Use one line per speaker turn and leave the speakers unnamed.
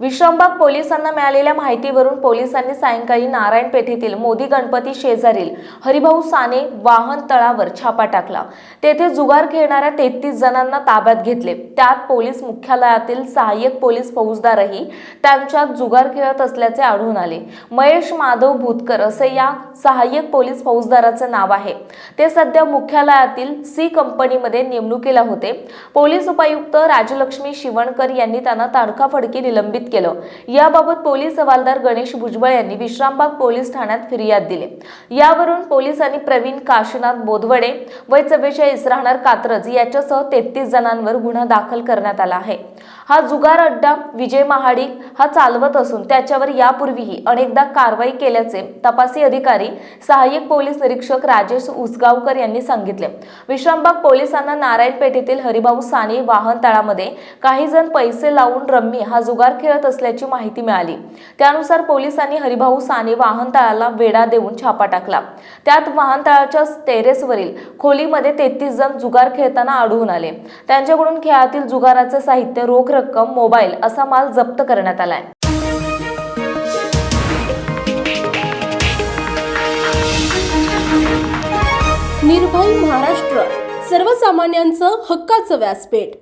विश्रामबाग पोलिसांना मिळालेल्या माहितीवरून पोलिसांनी सायंकाळी नारायण पेठेतील मोदी गणपती शेजारील हरिभाऊ साने वाहन तळावर छापा टाकला. तेथे जुगार खेळणाऱ्या तेहतीस जणांना ताब्यात घेतले. त्यात पोलीस मुख्यालयातील सहाय्यक पोलीस फौजदारही त्यांच्यात जुगार खेळत असल्याचे आढळून आले. महेश माधव भूतकर असे या सहाय्यक पोलीस फौजदाराचे नाव आहे. ते सध्या मुख्यालयातील सी कंपनीमध्ये नेमणुकीला होते. पोलीस उपायुक्त राजलक्ष्मी शिवणकर यांनी त्यांना ताडकाफडकी निलंबित निलंबित केलं. याबाबत पोलीस हवालदार गणेश भुजबळ यांनी विश्रामबाग पोलीस ठाण्यात फिर्याद दिली. यावरून पोलिसांनी प्रवीण काशीनाथ बोधवडे वय चव्वेचाळीस राहणार कात्रज याच्यासह तेहतीस जणांवर गुन्हा दाखल करण्यात आला आहे. हा जुगार अड्डा विजय महाडिक हा चालवत असून त्याच्यावर यापूर्वीही अनेकदा कारवाई केल्याचे तपासी अधिकारी सहाय्यक पोलीस निरीक्षक राजेश उसगावकर यांनी सांगितले. विश्रामबाग पोलिसांना नारायण पेठेतील हरिभाऊ साने वाहन तळामध्ये काही जण पैसे लावून रम्मी हा जुगार खेळ खेळत असल्याची माहिती मिळाली. त्यानुसार पोलिसांनी हरिभाऊ साने वाहनतळाला वेढा देऊन छापा टाकला. त्यात वाहनतळाच्या टेरेसवरील खोलीमध्ये तेहतीस जण जुगार खेळताना आढळून आले. त्यांच्याकडून खेळातील जुगाराचे साहित्य रोख रक्कम मोबाईल असा माल जप्त करण्यात आलाय.
निर्भय महाराष्ट्र सर्वसामान्यांचं हक्काचं व्यासपीठ.